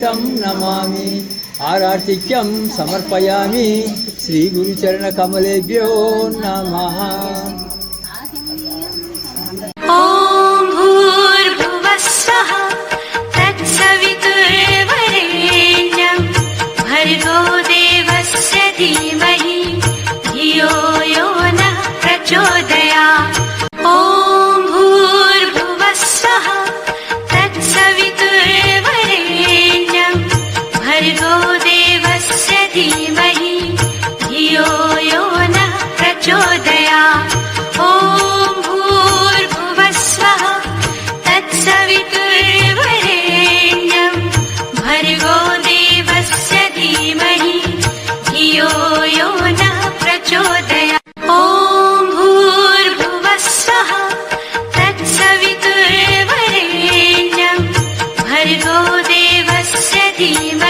తం నమామి ఆరార్తిక్యం సమర్పయామి శ్రీ గురుచరణ కమలేభ్యో నమ प्रचोदया। ॐ भूर्भुवस्वः तत्सवितुर्वरेण्यम् भर्गो देवस्य धीमहि धियो यो नः प्रचोदया। ॐ भूर्भुवस्वः तत् भर्गो देवस्य धीमहि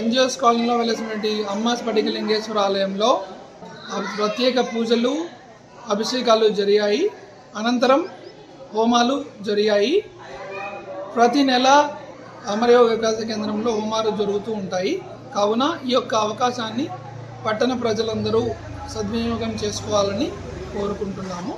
ఎన్జిఓస్ కాలనీలో వెలిసినటువంటి అమ్మ స్ఫటికలింగేశ్వర ఆలయంలో ప్రత్యేక పూజలు అభిషేకాలు జరిగాయి. అనంతరం హోమాలు జరిగాయి. ప్రతి నెల అమరయోగ వికాస కేంద్రంలో హోమాలు జరుగుతూ ఉంటాయి. కావున ఈ యొక్క అవకాశాన్ని పట్టణ ప్రజలందరూ సద్వినియోగం చేసుకోవాలని కోరుకుంటున్నాము.